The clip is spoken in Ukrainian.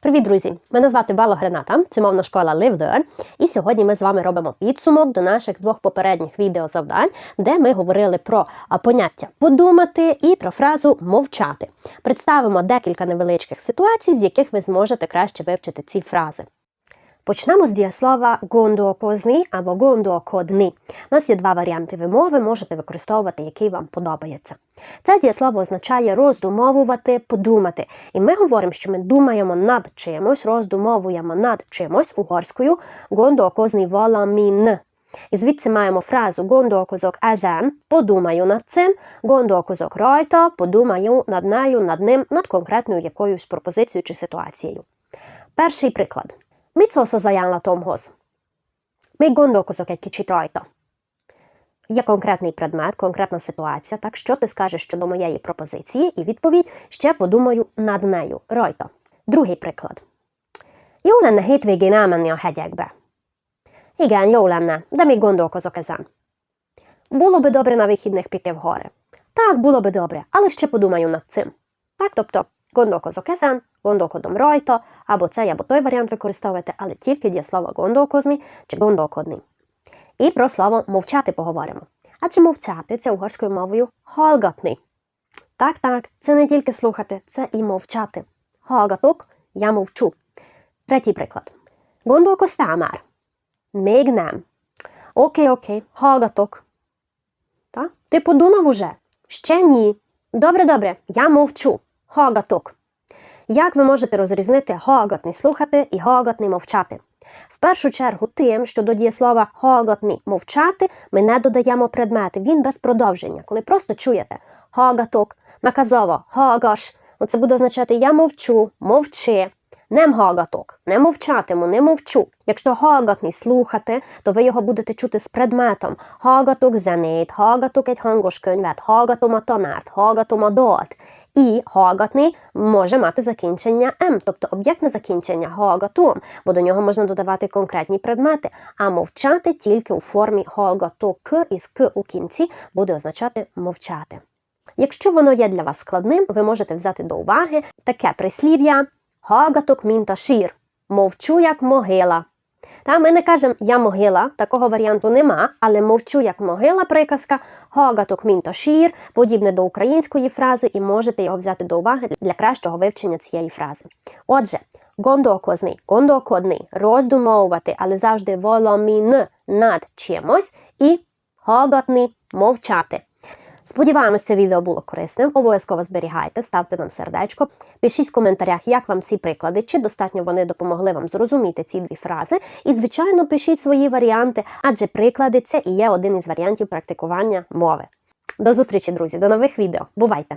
Привіт, друзі! Мене звати Бала Грената, це мовна школа LiveLearn, І сьогодні ми з вами робимо підсумок до наших двох попередніх відеозавдань, де ми говорили про поняття подумати і про фразу мовчати. Представимо декілька невеличких ситуацій, з яких ви зможете краще вивчити ці фрази. Почнемо з дієслова гондуокозни або гондуокодни. У нас є два варіанти вимови, можете використовувати, який вам подобається. Це дієслово означає роздумовувати, подумати. І ми говоримо, що ми думаємо над чимось, роздумовуємо над чимось угорською гондуокозний воламін. І звідси маємо фразу гондуокозок езен, подумаю над цим, гондуокозок ройто, подумаю над нею, над ним, над конкретною якоюсь пропозицією чи ситуацією. Перший приклад. Mit szólsz az ajánlatomhoz? Még gondolkozok egy kicsit rajta. Є конкретний предмет, конкретна ситуація. Так що ти скажеш щодо моєї пропозиції? І відповідь ще подумаю над нею. Ройто. Другий приклад. Jó lenne hétvégén elmenni a hegyekbe. Igen, jó lenne, de még gondolkozok ezen. Було би добре на вихідних піти в гори. Так, було би добре, але ще подумаю над цим. Так, тобто, гондоkozok ezen, gondolkodom rajta, або цей, або той варіант використовуєте, але тільки дієслова гондоkozни чи гондоkodni. І про слово мовчати поговоримо. Адже мовчати це угорською мовою hallgatni. Так, так, це не тільки слухати, це і мовчати. Hallgatok – я мовчу. Третій приклад. Még nem. Окей, окей. Так? Ти подумав уже? Ще ні. Добре, добре, я мовчу. Hallgatok. Як ви можете розрізнити hallgatni – слухати і hallgatni – мовчати? В першу чергу тим, що до дієслова hallgatni – мовчати, ми не додаємо предмети. Він без продовження. Коли просто чуєте hallgatok, наказово hallgass, ну це буде означати я мовчу, мовчи. Nem hallgatok, не мовчатиму, не мовчу. Якщо hallgatni – слухати, то ви його будете чути з предметом. Zenét, hallgatok egy hangos könyvet, hallgatom І hallgatni може мати закінчення «м», тобто об'єктне закінчення hallgatom, бо до нього можна додавати конкретні предмети, а мовчати тільки у формі hallgatok із к у кінці буде означати мовчати. Якщо воно є для вас складним, ви можете взяти до уваги таке прислів'я a sír, мовчу як могила. Та ми не кажемо я могила, такого варіанту нема, але мовчу як могила приказка, mint a sír, подібне до української фрази, і можете його взяти до уваги для кращого вивчення цієї фрази. Отже, гондоокозний, гондоокодний, роздумовувати, але завжди воломін над чимось, і hallgatni – мовчати. Сподіваємось, це відео було корисним. Обов'язково зберігайте, ставте нам сердечко. Пишіть в коментарях, як вам ці приклади, чи достатньо вони допомогли вам зрозуміти ці дві фрази. І, звичайно, пишіть свої варіанти, адже приклади це і є один із варіантів практикування мови. До зустрічі, друзі, до нових відео. Бувайте!